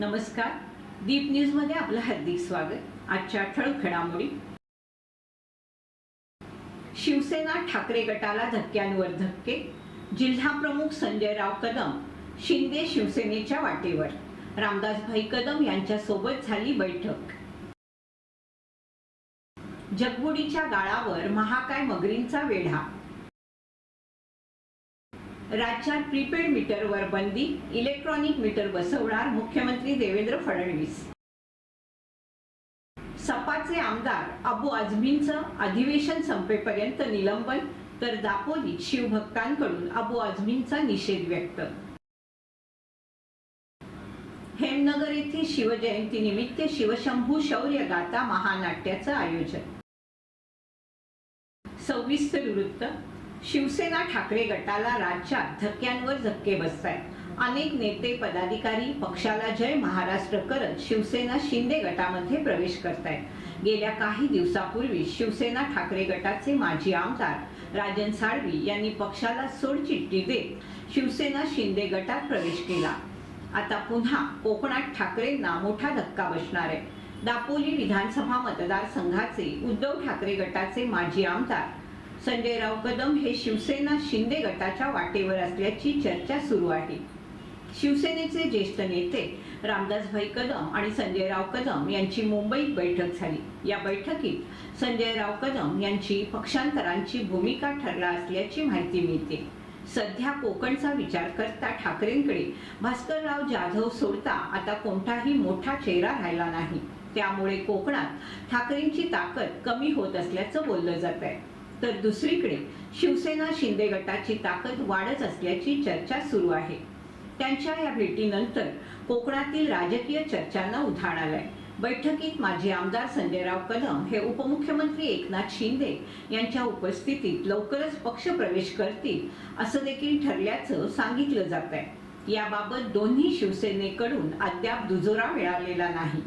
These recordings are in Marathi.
नमस्कार. दीप न्यूजमध्ये आपलं हार्दिक स्वागत. आजच्या ठळक घडामोडी शिवसेना ठाकरे गटाला धक्क्यांवर धक्के. जिल्हा प्रमुख संजयराव कदम शिंदे शिवसेनेच्या वाटेवर. रामदासभाई कदम यांच्यासोबत झाली बैठक. जगबुडीच्या गाळावर महाकाय मगरींचा वेढा. राज्यात प्रीपेड मीटरवर बंदी इलेक्ट्रॉनिक मीटर बसवणार मुख्यमंत्री देवेंद्र फडणवीस. सपाचे आमदार अबू आझमींचं अधिवेशन संपेपर्यंत निलंबन तर दापोलीत शिवभक्तांकडून अबू आझमींचा निषेध व्यक्त. हेमनगर येथे शिवजयंती निमित्त शिवशंभू शौर्य गाता महानाट्याचं आयोजन. सविस्तर वृत्त शिवसेना ठाकरे गटाला राज्यात धक्क्यांवर धक्के बसत आहेत अनेक नेते पदाधिकारी पक्षाला जय महाराष्ट्र करत शिवसेना शिंदे गटामध्ये प्रवेश करतायत. गेल्या काही दिवसापूर्वी शिवसेना ठाकरे गटाचे माजी आमदार राजन साळवी यांनी पक्षाला सोडचिठ्ठी देत शिवसेना शिंदे गटात प्रवेश केला. आता पुन्हा कोकणात ठाकरेंना मोठा धक्का बसणार आहे दापोली विधानसभा मतदारसंघाचे उद्धव ठाकरे गटाचे माजी आमदार संजयराव कदम हे शिवसेना शिंदे गटाच्या वाटेवर असल्याची चर्चा सुरू आहे. शिवसेनेचे ज्येष्ठ नेते रामदासभाई कदम आणि संजयराव कदम यांची मुंबईत बैठक झाली. या बैठकीत संजयराव कदम यांची पक्षांतरांची भूमिका ठरला असल्याची माहिती मिळते. सध्या कोकणचा विचार करता ठाकरेंकडे भास्करराव जाधव सोडता आता कोणताही मोठा चेहरा राहिला नाही. त्यामुळे कोकणात ठाकरेंची ताकद कमी होत असल्याचं बोललं जात आहे तर दुसरीकडे शिवसेना शिंदे गटाची ताकद वाढत असल्याची चर्चा सुरू आहे. त्यांच्या या भेटीनंतर कोकणातील राजकीय चर्चांना उधाण आलंय. बैठकीत माजी आमदार संजयराव कदम हे उपमुख्यमंत्री एकनाथ शिंदे यांच्या उपस्थितीत लवकरच पक्ष प्रवेश करतील असं देखील ठरल्याचं सांगितलं जात आहे याबाबत दोन्ही शिवसेनेकडून अद्याप दुजोरा मिळालेला नाही.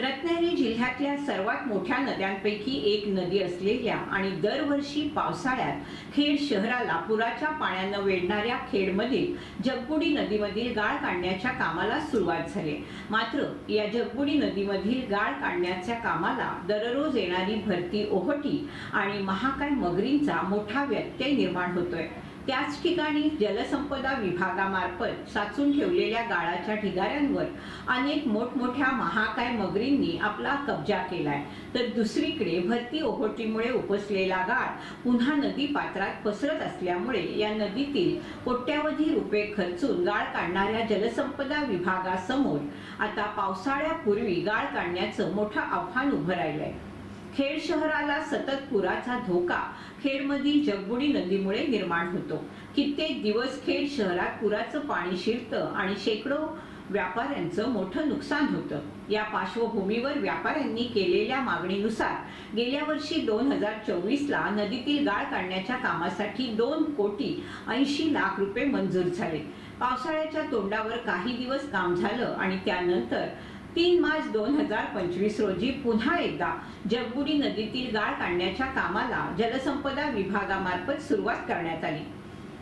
रत्नागिरी जिल्ह्यातल्या सर्वात मोठ्या नद्यांपैकी एक नदी असलेल्या आणि दरवर्षी पावसाळ्यात खेड शहराला पुराच्या पाण्यानं वेढणाऱ्या खेडमधील जगबुडी नदीमधील गाळ काढण्याच्या कामाला सुरुवात झाली. मात्र या जगबुडी नदीमधील गाळ काढण्याच्या कामाला दररोज येणारी भरती ओहटी आणि महाकाय मगरींचा मोठा व्यत्यय निर्माण होतोय. त्याच ठिकाणी जलसंपदा विभागामार्फत साचून ठेवलेल्या गाळाच्या ढिगाऱ्यांवर अनेक मोठमोठ्या महाकाय मगरींनी आपला कब्जा केलाय. तर दुसरीकडे भरती ओहोटीमुळे उपसलेला गाळ पुन्हा नदी पात्रात पसरत असल्यामुळे या नदीतील कोट्यावधी रुपये खर्चून गाळ काढणाऱ्या जलसंपदा विभागासमोर आता पावसाळ्यापूर्वी गाळ काढण्याचं मोठं आव्हान उभं राहिलंय. खेड शहराला सतत पुराचा धोका. खेडमधील जगबुडी नदीमुळे निर्माण होतो. कित्येक दिवस खेड शहरात पुराचं पाणी शिरतं आणि शेकडो व्यापाऱ्यांचं मोठं नुकसान होतं. या पार्श्वभूमीवर व्यापाऱ्यांनी केलेल्या मागणीनुसार गेल्या वर्षी दोन हजार चोवीसला नदीतील गाळ काढण्याच्या कामासाठी दोन कोटी ऐंशी लाख रुपये मंजूर झाले. पावसाळ्याच्या तोंडावर काही दिवस काम झालं आणि त्यानंतर तीन मार्च दोन हजार पंचवीस रोजी पुन्हा एकदा जगबुडी नदीतील गाळ काढण्याच्या कामाला जलसंपदा विभागामार्फत सुरुवात करण्यात आली.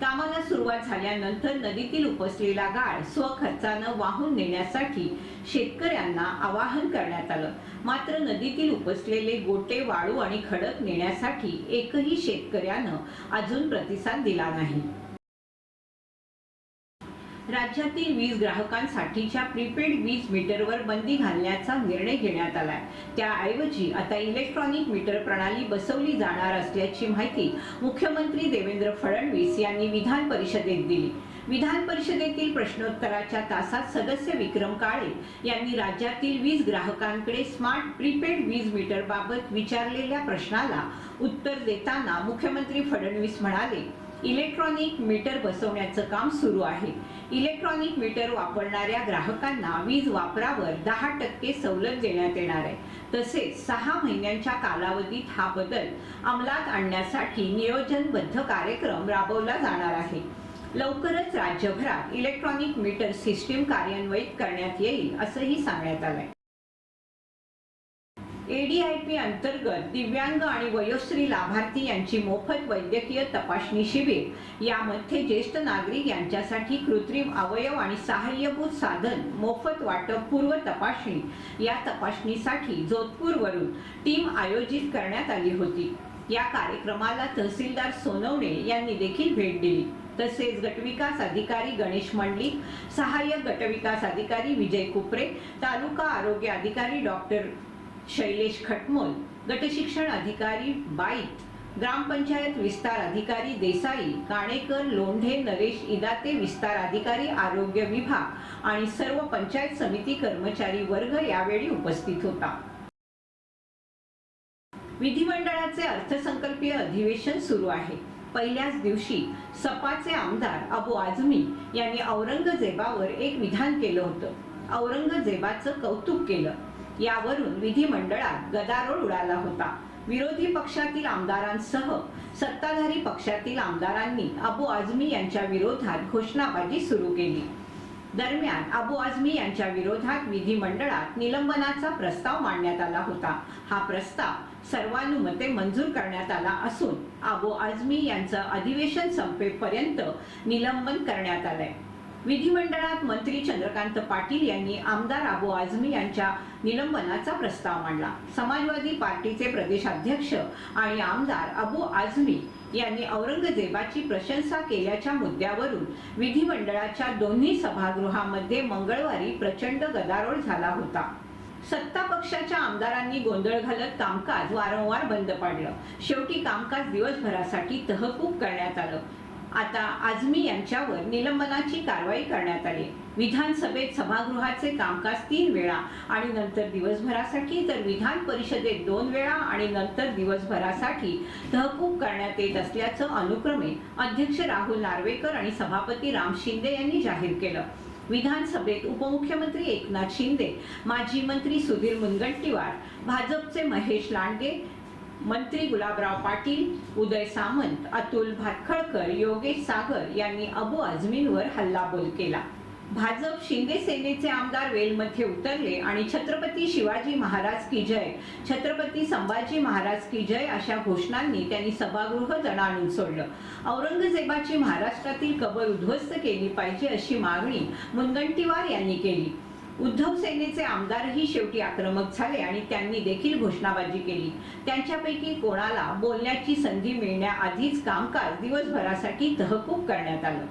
कामाला सुरुवात झाल्यानंतर नदीतील उपसलेला गाळ स्वखर्चानं वाहून नेण्यासाठी शेतकऱ्यांना आवाहन करण्यात आलं. मात्र नदीतील उपसलेले गोटे वाळू आणि खडक नेण्यासाठी एकही शेतकऱ्यानं अजून प्रतिसाद दिला नाही. राज्यातील वीज ग्राहकांसाठीच्या प्रीपेड वीज मीटरवर बंदी घालण्याचा निर्णय घेण्यात आलाय. त्याऐवजी आता इलेक्ट्रॉनिक मीटर प्रणाली बसवली जाणार असल्याची माहिती मुख्यमंत्री देवेंद्र फडणवीस यांनी विधान परिषदेत दिली. विधान परिषदेतील प्रश्नोत्तराच्या तासात सदस्य विक्रम काळे यांनी राज्यातील वीज ग्राहकांकडे स्मार्ट प्रीपेड वीज मीटर बाबत विचारलेल्या प्रश्नाला उत्तर देताना मुख्यमंत्री फडणवीस म्हणाले इलेक्ट्रॉनिक मीटर बसवण्याचं काम सुरू आहे. इलेक्ट्रॉनिक मीटर वापरणाऱ्या ग्राहकांना वीज वापरावर दहा टक्के सवलत देण्यात येणार आहे. तसेच सहा महिन्यांच्या कालावधीत हा बदल अंमलात आणण्यासाठी नियोजनबद्ध कार्यक्रम राबवला जाणार आहे. लवकरच राज्यभरात इलेक्ट्रॉनिक मीटर सिस्टीम कार्यान्वित करण्यात येईल असंही सांगण्यात आलंय. एडीआयपी अंतर्गत दिव्यांग आणि वयोश्री लाभार्थी यांची मोफत वैद्यकीय तपासणी शिबिर. यामध्ये ज्येष्ठ नागरिक यांच्यासाठी कृत्रिम अवयव आणि सहाय्यभूत साधन मोफत वाटप पूर्व तपासणी. या तपासणीसाठी जोधपूरवरून टीम आयोजित करण्यात आली होती. या कार्यक्रमाला तहसीलदार सोनवणे यांनी देखील भेट दिली. तसेच गटविकास अधिकारी गणेश मंडलिक सहाय्यक गटविकास अधिकारी विजय कुपरे तालुका आरोग्य अधिकारी डॉक्टर शैलेश खटमोल गटशिक्षण अधिकारी बाईत ग्रामपंचायत विस्तार अधिकारी देसाई काणेकर लोंढे नरेश इदाते विस्तार अधिकारी आरोग्य विभाग आणि सर्व पंचायत समिती कर्मचारी वर्ग यावेळी उपस्थित होता. विधिमंडळाचे अर्थसंकल्पीय अधिवेशन सुरू आहे. पहिल्याच दिवशी सपाचे आमदार अबू आझमी यांनी औरंगजेबावर एक विधान केलं होतं. औरंगजेबाचं कौतुक केलं. यावरून विधिमंडळात गदारोळ उडाला होता. विरोधी पक्षातील आमदारांसह सत्ताधारी पक्षातील आमदारांनी अबू आझमी यांच्या विरोधात घोषणाबाजी सुरू केली. दरम्यान अबू आझमी यांच्या विरोधात विधिमंडळात निलंबनाचा प्रस्ताव मांडण्यात आला होता. हा प्रस्ताव सर्वानुमते मंजूर करण्यात आला असून अबू आझमी यांचं अधिवेशन संपेपर्यंत निलंबन करण्यात आलंय. विधिमंडळात मंत्री चंद्रकांत पाटील यांनी आमदार अबू आझमी यांच्या निलंबनाचा प्रस्ताव मांडला. समाजवादी पार्टीचे प्रदेशाध्यक्ष आणि आमदार अबू आझमी यांनी औरंगजेबाची प्रशंसा केल्याच्या मुद्द्यावरून विधिमंडळाच्या दोन्ही सभागृहामध्ये मंगळवारी प्रचंड गदारोळ झाला होता. सत्ता पक्षाच्या आमदारांनी गोंधळ घालत कामकाज वारंवार बंद पाडलं. शेवटी कामकाज दिवसभरासाठी तहकूब करण्यात आलं. आता आझमी यांच्यावर निलंबनाची कारवाई करण्यात आली. विधानसभेत सभागृहाचे कामकाज तीन वेळा आणि नंतर दिवसभरासाठी तर विधान परिषदेत दोन वेळा आणि नंतर दिवसभरासाठी तहकूब करण्यात येत असल्याचं अनुक्रमे अध्यक्ष राहुल नार्वेकर आणि सभापती राम शिंदे यांनी जाहीर केलं. विधानसभेत उपमुख्यमंत्री एकनाथ शिंदे माजी मंत्री सुधीर मुनगंटीवार भाजपचे महेश लांडगे मंत्री गुलाबराव पाटील उदय सामंत अतुल भातखळकर योगेश सागर यांनी अबू आझमींवर हल्लाबोल केला. भाजप शिंदे सेनेचे आमदार वेलमध्ये उतरले आणि छत्रपती शिवाजी महाराज की जय छत्रपती संभाजी महाराज की जय अशा घोषणांनी त्यांनी सभागृह जणाणून सोडलं. औरंगजेबाची महाराष्ट्रातील कबर उद्ध्वस्त केली पाहिजे अशी मागणी मुनगंटीवार यांनी केली. उद्धव सेनेचे आमदारही शेवटी आक्रमक झाले आणि त्यांनी देखील घोषणाबाजी केली. त्यांच्यापैकी कोणाला बोलण्याची संधी मिळण्याआधीच कामकाज दिवसभरासाठी तहकूब करण्यात आलं.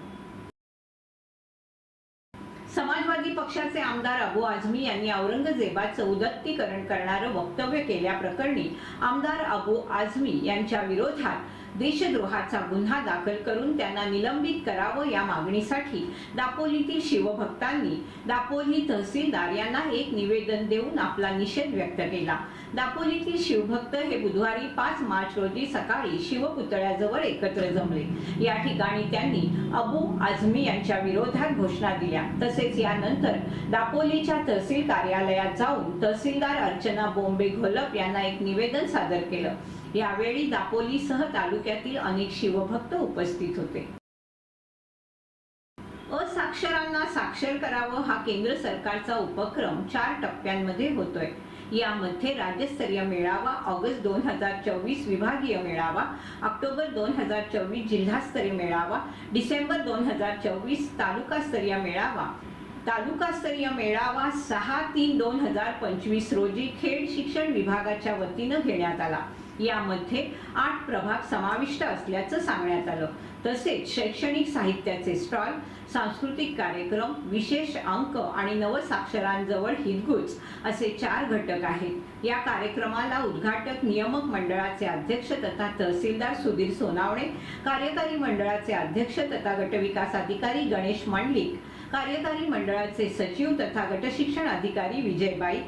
समाजवादी पक्षाचे आमदार अबू आझमी यांनी औरंगजेबाचं उदत्तीकरण करणारं वक्तव्य केल्याप्रकरणी आमदार अबू आझमी यांच्या विरोधात देशद्रोहाचा गुन्हा दाखल करून त्यांना निलंबित करावं या मागणीसाठी दापोलीतील शिवभक्तांनी दापोली तहसीलदार यांना एक निवेदन देऊन आपला निषेध व्यक्त केला. दापोलीतील शिवभक्त हे बुधवारी पाच मार्च रोजी सकाळी शिवपुतळ्याजवळ एकत्र जमले. या ठिकाणी त्यांनी अबू आझमी यांच्या विरोधात घोषणा दिल्या. तसेच यानंतर दापोलीच्या तहसील कार्यालयात जाऊन तहसीलदार अर्चना बोंबे घोलप यांना एक निवेदन सादर केलं. यावेळी दापोलीसह तालुक्यातील अनेक शिवभक्त उपस्थित होते. असाक्षरांना साक्षर करावं हा केंद्र सरकारचा उपक्रम चार टप्प्यांमध्ये होतोय. यामध्ये राज्यस्तरीय मेळावा ऑगस्ट दोन हजार चोवीस विभागीय मेळावा ऑक्टोबर दोन हजार चोवीस जिल्हास्तरीय मेळावा डिसेंबर दोन हजार चोवीस तालुकास्तरीय मेळावा. तालुकास्तरीय मेळावा सहा तीन दोन हजार पंचवीस रोजी खेड शिक्षण विभागाच्या वतीनं घेण्यात आला. यामध्ये आठ प्रभाग समाविष्ट असल्याचं सांगण्यात आलं. तसेच शैक्षणिक साहित्याचे स्टॉल सांस्कृतिक कार्यक्रम विशेष अंक आणि नवसाक्षरांजवळ हितगुज असे चार घटक आहेत. या कार्यक्रमाला उद्घाटक नियामक मंडळाचे अध्यक्ष तथा तहसीलदार सुधीर सोनावणे कार्यकारी मंडळाचे अध्यक्ष तथा गटविकास अधिकारी गणेश मंडलिक कार्यकारी मंडळाचे सचिव तथा गटशिक्षण अधिकारी विजयबाई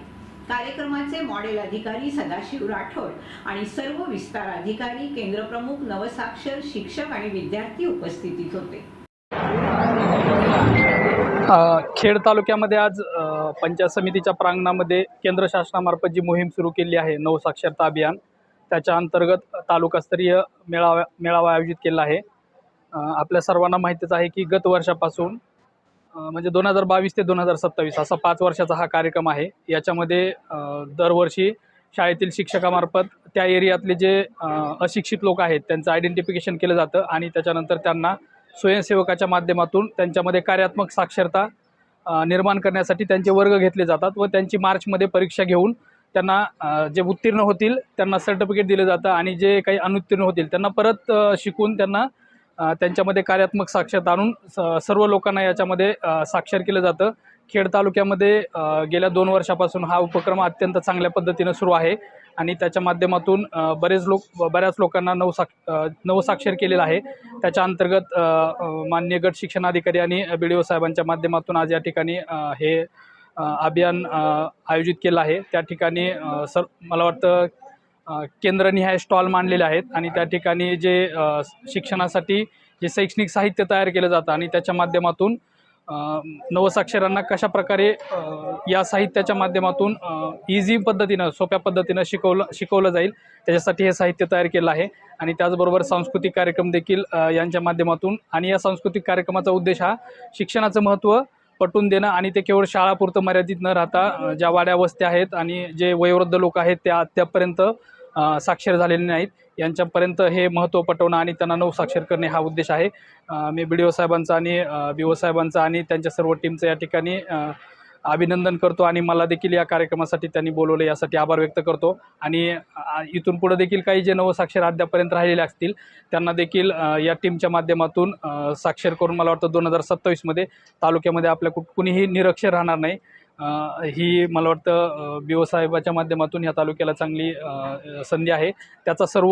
कार्यक्रमाचे मॉडेल अधिकारी सदाशिव राठोड आणि सर्व विस्तार अधिकारी केंद्रप्रमुख नवसाक्षर शिक्षक आणि विद्यार्थी उपस्थितीत होते. खेड तालुक्यामध्ये आज पंचायत समितीच्या प्रांगणामध्ये केंद्र शासनामार्फत जी मोहीम सुरू केली आहे नवसाक्षरता अभियान त्याच्या अंतर्गत तालुकास्तरीय मेळावा मेळावा आयोजित केला आहे. आपल्या सर्वांना माहितीच आहे की गत वर्षापासून म्हणजे दोन हजार बावीस ते दोन हजार सत्तावीस असा पाच वर्षाचा हा कार्यक्रम आहे. याच्यामध्ये दरवर्षी शाळेतील शिक्षकामार्फत त्या एरियातले जे अशिक्षित लोक आहेत त्यांचं आयडेंटिफिकेशन केलं जातं आणि त्याच्यानंतर त्यांना स्वयंसेवकाच्या माध्यमातून त्यांच्यामध्ये कार्यात्मक साक्षरता निर्माण करण्यासाठी त्यांचे वर्ग घेतले जातात व त्यांची मार्चमध्ये परीक्षा घेऊन त्यांना जे उत्तीर्ण होतील त्यांना सर्टिफिकेट दिलं जातं आणि जे काही अनुत्तीर्ण होतील त्यांना परत शिकून त्यांना त्यांच्यामध्ये कार्यात्मक साक्षरता आणून स सर्व लोकांना याच्यामध्ये साक्षर केलं जातं. खेड तालुक्यामध्ये गेल्या दोन वर्षापासून हा उपक्रम अत्यंत चांगल्या पद्धतीनं सुरू आहे आणि त्याच्या माध्यमातून बरेच लोक बऱ्याच लोकांना नवसाक नवसाक्षर केलेलं आहे. त्याच्या अंतर्गत मान्य माननीय गट शिक्षणाधिकारी आणि बी डी ओ साहेबांच्या माध्यमातून आज या ठिकाणी हे अभियान आयोजित केलं आहे. त्या ठिकाणी सर मला वाटतं केंद्रनिहाय स्टॉल मांडलेले आहेत आणि त्या ठिकाणी जे शिक्षणासाठी जे शैक्षणिक साहित्य तयार केलं जातं आणि त्याच्या माध्यमातून नवसाक्षरांना कशा प्रकारे या साहित्याच्या माध्यमातून इझी पद्धतीनं सोप्या पद्धतीनं शिकवलं शिकवलं जाईल त्याच्यासाठी हे साहित्य तयार केलं आहे. आणि त्याचबरोबर सांस्कृतिक कार्यक्रम देखील यांच्या माध्यमातून आणि या सांस्कृतिक कार्यक्रमाचा उद्देश हा शिक्षणाचं महत्त्व पटवून देणं आणि ते केवळ शाळापुरतं मर्यादित न राहता ज्या वाड्या वस्त्या आहेत आणि जे वयोवृद्ध लोक आहेत त्या अद्यापपर्यंत साक्षर झालेले नाहीत. यांच्यापर्यंत हे महत्त्व पटवणं आणि त्यांना नऊ साक्षर करणे हा उद्देश आहे. मी बी डी ओ साहेबांचा आणि बी ओ साहेबांचा आणि त्यांच्या सर्व टीमचं या ठिकाणी अभिनंदन करतो आणि मला देखील या कार्यक्रमासाठी त्यांनी बोलवलं यासाठी आभार व्यक्त करतो. आणि इथून पुढं देखील काही जे नवसाक्षर अद्यापर्यंत राहिलेले असतील त्यांना देखील या टीमच्या माध्यमातून साक्षर करून मला वाटतं दोन हजार सत्तावीसमध्ये तालुक्यामध्ये आपल्या कुठ कुणीही निरक्षर राहणार नाही. ही मला वाटतं बी ओ साहेबाच्या माध्यमातून ह्या तालुक्याला चांगली संधी आहे. त्याचा सर्व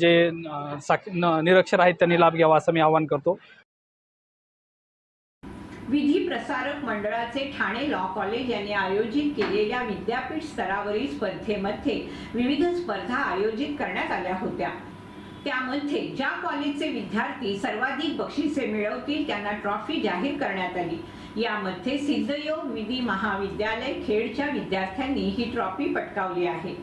जे अ, साक निरक्षर आहेत त्यांनी लाभ घ्यावा असं मी आवाहन करतो. विधी प्रसारक मंडळाचे ठाणे लॉ कॉलेज यांनी आयोजित केलेल्या विद्यापीठ स्तरावरील स्पर्धेमध्ये विविध स्पर्धा आयोजित करण्यात आल्या होत्या. त्यामध्ये ज्या कॉलेजचे विद्यार्थी सर्वाधिक बक्षिसे मिळवतील त्यांना ट्रॉफी जाहीर करण्यात आली. यामध्ये सिद्धयोग विधी महाविद्यालय खेडच्या विद्यार्थ्यांनी ही ट्रॉफी पटकावली आहे.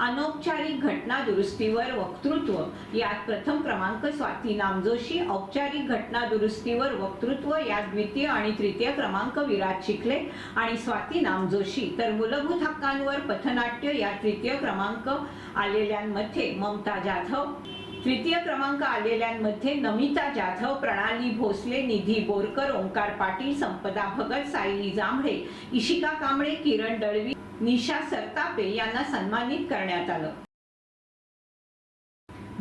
अनौपचारिक घटना दुरुस्तीवर वक्तृत्व. यात प्रथम क्रमांक स्वाती नामजोशी औपचारिक घटना दुरुस्तीवर वक्तृत्व. यात द्वितीय आणि तृतीय क्रमांक विराज चिखले आणि स्वाती नामजोशी. तर मूलभूत हक्कांवर पथनाट्य या तृतीय क्रमांक आलेल्यांमध्ये ममता जाधव तृतीय क्रमांक आलेल्यांमध्ये नमिता जाधव प्रणाली भोसले निधी बोरकर ओंकार पाटील संपदा भगत सायली जांभळे इशिका कांबळे किरण दळवी निशा सरतापे यांना सन्मानित करण्यात आलं.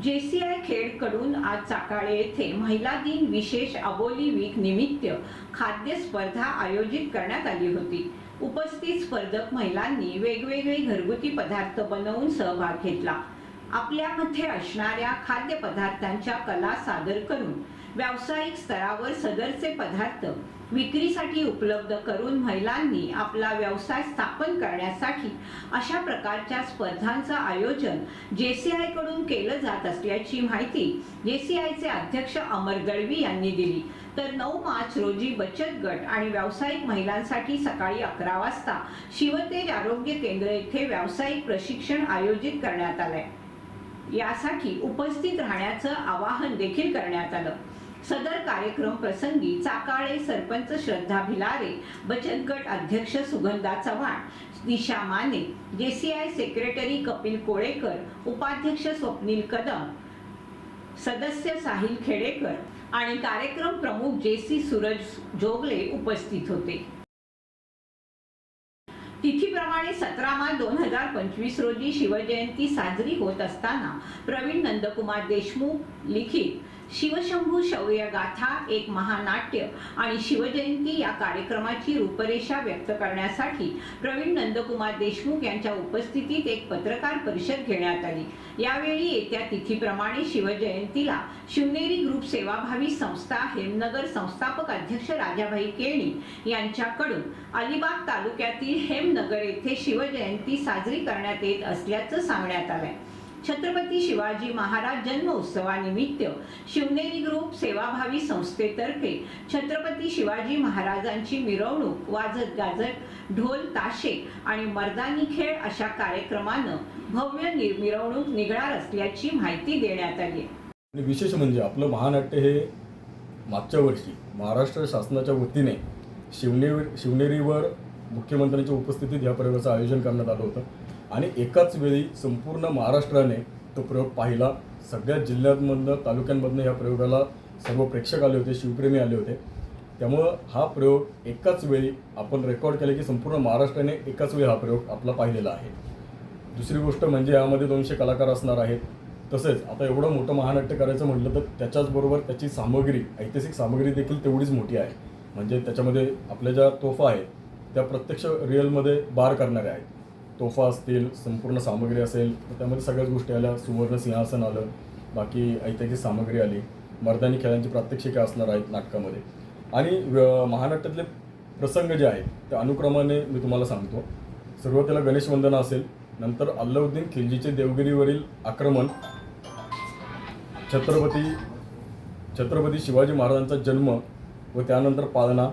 जेसीआय खेडकडून आज चाकाळे येथे महिला दिन विशेष अबोली वीक निमित्त खाद्य स्पर्धा आयोजित करण्यात आली होती. उपस्थित स्पर्धक महिलांनी वेगवेगळे घरगुती पदार्थ बनवून सहभाग घेतला. आपल्यामध्ये असणाऱ्या खाद्यपदार्थांच्या कला सादर करून व्यावसायिक स्तरावर सदरचे पदार्थ विक्रीसाठी उपलब्ध करून महिलांनी आपला व्यवसाय स्थापन करण्यासाठी अशा प्रकारच्या स्पर्धांचं आयोजन जे सी आयकडून केलं जात असल्याची माहिती जे सी आयचे अध्यक्ष अमर गळवी यांनी दिली. तर नऊ मार्च रोजी बचत गट आणि व्यावसायिक महिलांसाठी सकाळी अकरा वाजता शिवतेज आरोग्य केंद्र येथे व्यावसायिक प्रशिक्षण आयोजित करण्यात आलं आहे यासाठी उपस्थित राहण्याचं आवाहन देखील करण्यात आलं. सदर कार्यक्रम प्रसंगी चाकाळे सरपंच श्रद्धा भिलारे बचत गट अध्यक्ष सुगंधा चव्हाण दिशा माने जेसीआय सेक्रेटरी कपिल कोळेकर उपाध्यक्ष स्वप्नील कदम सदस्य साहिल खेडेकर आणि कार्यक्रम प्रमुख जेसी सूरज जोगले उपस्थित होते. तिथीप्रमाणे सतरा मार्च दोन हजार पंचवीस रोजी शिवजयंती साजरी होत असताना प्रवीण नंदकुमार देशमुख लिखित शिवशंभू शौर्य गाथा एक महानाट्य आणि शिवजयंती या कार्यक्रमाची रूपरेषा व्यक्त करण्यासाठी प्रवीण नंदकुमार देशमुख यांच्या उपस्थितीत एक पत्रकार परिषद घेण्यात आली. यावेळी येत्या तिथीप्रमाणे शिवजयंतीला शिवनेरी ग्रुप सेवाभावी संस्था हेमनगर संस्थापक अध्यक्ष राजाभाई केणी यांच्याकडून अलिबाग तालुक्यातील हेमनगर येथे शिवजयंती साजरी करण्यात येत असल्याचं सांगण्यात आलंय. छत्रपती शिवाजी महाराज जन्म उत्सवानिमित्त शिवनेरी ग्रुप सेवाभावी संस्थेतर्फे छत्रपती शिवाजी महाराजांची मिरवणूक वाजत गाजत ढोल ताशे आणि मर्दानी खेळ अशा कार्यक्रमानं भव्य मिरवणूक निघणार असल्याची माहिती देण्यात आली. आणि विशेष म्हणजे आपलं महानाट्य हे मागच्या वर्षी महाराष्ट्र शासनाच्या वतीने शिवनेरी शिवनेरीवर मुख्यमंत्र्यांच्या उपस्थितीत या प्रयोगाचं आयोजन करण्यात आलं होतं. आणि एकाच वेळी संपूर्ण महाराष्ट्राने तो प्रयोग पाहिला. सगळ्या जिल्ह्यांमधनं तालुक्यांमधनं या प्रयोगाला सर्व प्रेक्षक आले होते शिवप्रेमी आले होते. त्यामुळं हा प्रयोग एकाच वेळी आपण रेकॉर्ड केले की संपूर्ण महाराष्ट्राने एकाच वेळी हा प्रयोग आपला पाहिलेला आहे. दुसरी गोष्ट म्हणजे यामध्ये दोनशे कलाकार असणार आहेत. तसेच आता एवढं मोठं महानाट्य करायचं म्हटलं तर त्याच्याचबरोबर त्याची सामग्री ऐतिहासिक सामग्री देखील तेवढीच मोठी आहे. म्हणजे त्याच्यामध्ये आपल्या ज्या तोफा आहेत त्या प्रत्यक्ष रिअलमध्ये बार करणाऱ्या आहेत. तोफा असतील संपूर्ण सामग्री असेल तर त्यामध्ये सगळ्याच गोष्टी आल्या. सुवर्ण सिंहासन आलं. बाकी ऐतिहासिक सामग्री आली. मर्दानी खेळांची प्रात्यक्षिका असणार आहेत नाटकामध्ये. आणि व- महानाट्यातले प्रसंग जे आहेत त्या अनुक्रमाने मी तुम्हाला सांगतो. सुरुवातीला गणेश वंदना असेल नंतर अल्लाउद्दीन खिलजीचे देवगिरीवरील आक्रमण छत्रपती छत्रपती शिवाजी महाराजांचा जन्म व त्यानंतर पालना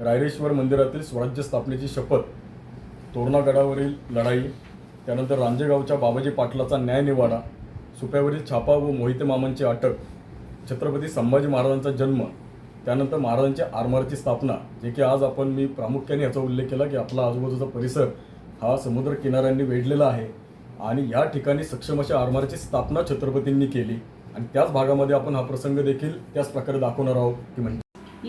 रायरेश्वर मंदिरातील स्वराज्य स्थापनेची शपथ तोरणागडावरील लढाई त्यानंतर रांजेगावच्या बाबाजी पाटलाचा न्यायनिवाडा सुप्यावरील छापा व मोहिते मामांची अटक छत्रपती संभाजी महाराजांचा जन्म त्यानंतर महाराजांच्या आरमारची स्थापना जे की आज आपण मी प्रामुख्याने याचा उल्लेख केला की आपला आजूबाजूचा परिसर हा समुद्र किनाऱ्यांनी वेढलेला आहे आणि या ठिकाणी सक्षम अशा आरमाराची स्थापना छत्रपतींनी केली. आणि त्याच भागामध्ये आपण हा प्रसंग देखील त्याच प्रकारे दाखवणार आहोत की म्हणजे